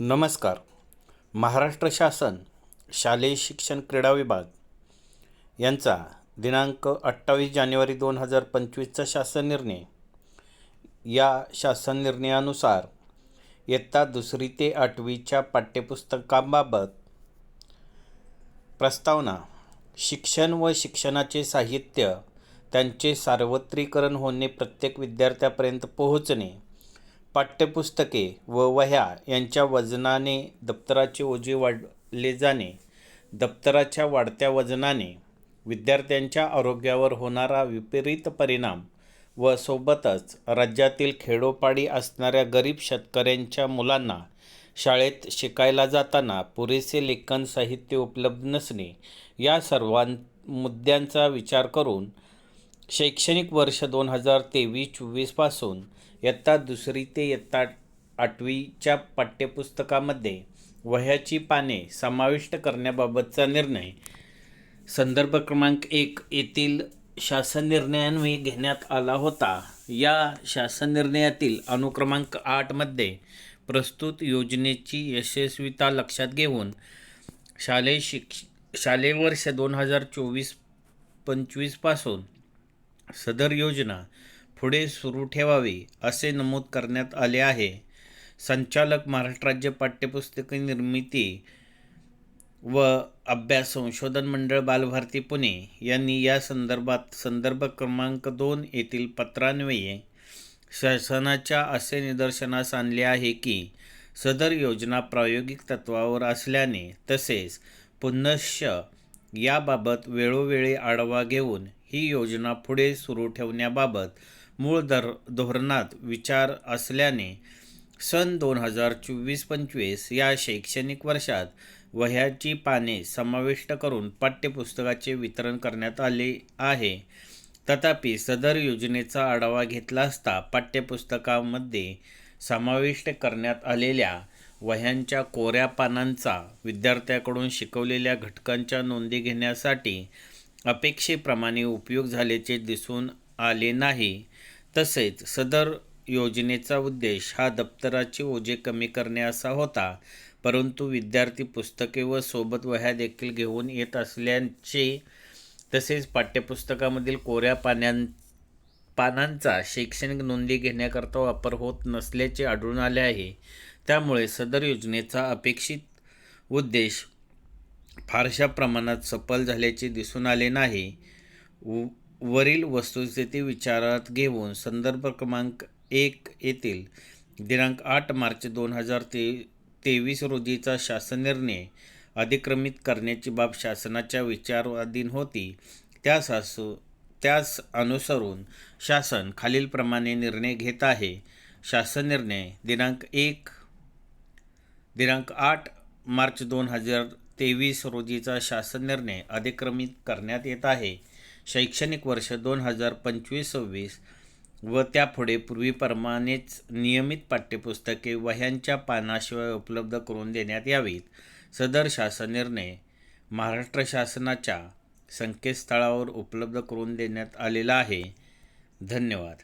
नमस्कार. महाराष्ट्र शासन शालेय शिक्षण क्रीडा विभाग यांचा दिनांक अठ्ठावीस जानेवारी दोन हजार पंचवीसचा शासन निर्णय. या शासन निर्णयानुसार इयत्ता दुसरी ते आठवीच्या पाठ्यपुस्तकांबाबत प्रस्तावना शिक्षण व शिक्षणाचे साहित्य त्यांचे सार्वत्रिकरण होणे प्रत्येक विद्यार्थ्यापर्यंत पोहोचणे पाठ्यपुस्तके व वह्या यांच्या वजनाने दप्तराचे ओझे वाढले जाणे दप्तराच्या वाढत्या वजनाने विद्यार्थ्यांच्या आरोग्यावर होणारा विपरीत परिणाम व सोबतच राज्यातील खेडोपाडी असणाऱ्या गरीब शेतकऱ्यांच्या मुलांना शाळेत शिकायला जाताना पुरेसे लेखन साहित्य उपलब्ध नसणे या सर्वां मुद्द्यांचा विचार करून शैक्षणिक वर्ष दोन हजार तेवीस चोवीसपासून इयत्ता दुसरी ते इयत्ता आठवीच्या पाठ्यपुस्तकामध्ये वह्याची पाने समाविष्ट करण्याबाबतचा निर्णय. संदर्भ क्रमांक एक येथील शासन निर्णयान्वये घेण्यात आला होता. या शासन निर्णयातील अनुक्रमांक आठमध्ये प्रस्तुत योजनेची यशस्वीता लक्षात घेऊन शालेय शिक्ष शालेय वर्ष दोन हजार चोवीस पंचवीसपासून सदर योजना पुढे सुरू ठेवावी असे नमूद करण्यात आले आहे. संचालक महाराष्ट्र राज्य पाठ्यपुस्तके निर्मिती व अभ्यास संशोधन मंडळ बालभारती पुणे यांनी या संदर्भात संदर्भ क्रमांक दोन येथील पत्रान्वये शासनाच्या असे निदर्शनास आणले आहे की सदर योजना प्रायोगिक तत्वावर असल्याने तसेच पुनश्च याबाबत वेळोवेळी आढावा घेऊन ही योजना पुढे सुरू ठेवण्याबाबत मूळ दर धोरणात विचार असल्याने सन दोन हजार चोवीस पंचवीस या शैक्षणिक वर्षात वह्याची पाने समाविष्ट करून पाठ्यपुस्तकाचे वितरण करण्यात आले आहे. तथापि सदर योजनेचा आढावा घेतला असता पाठ्यपुस्तकामध्ये समाविष्ट करण्यात आलेल्या वह्यांच्या कोऱ्या पानांचा विद्यार्थ्याकडून शिकवलेल्या घटकांच्या नोंदी घेण्यासाठी अपेक्षेप्रमाणे उपयोग झाल्याचे दिसून आले नाही. तसेच सदर योजनेचा उद्देश हा दप्तराचे ओझे कमी करणे असा होता. परंतु विद्यार्थी पुस्तके व सोबत वह्या देखील घेऊन येत असल्याचे तसेच पाठ्यपुस्तकामधील कोऱ्या पाण्यां पानांचा शैक्षणिक नोंदी घेण्याकरता वापर होत नसल्याचे आढळून आले आहे. त्यामुळे सदर योजनेचा अपेक्षित उद्देश फारशा प्रमाणात सफल झाल्याचे दिसून आले नाही. व वरील वस्तुस्थिती विचारात घेऊन संदर्भ क्रमांक एक येथील दिनांक आठ मार्च दोन हजार ते तेवीस रोजीचा शासन निर्णय अधिक्रमित करण्याची बाब शासनाच्या विचाराधीन होती. त्यास असो त्यास अनुसरून शासन खालीलप्रमाणे निर्णय घेत आहे. शासन निर्णय दिनांक एक दिनांक आठ मार्च दोन हजार तेवीस रोजीचा शासन निर्णय अधिक्रमित करण्यात येत आहे. शैक्षणिक वर्ष दोन हजार पंचवीस सव्वीस व त्यापुढे पूर्वीप्रमाणेच नियमित पाठ्यपुस्तके वह्यांच्या पानाशिवाय उपलब्ध करून देण्यात यावीत. सदर शासन निर्णय महाराष्ट्र शासनाच्या संकेतस्थळावर उपलब्ध करून देण्यात आलेला आहे. धन्यवाद.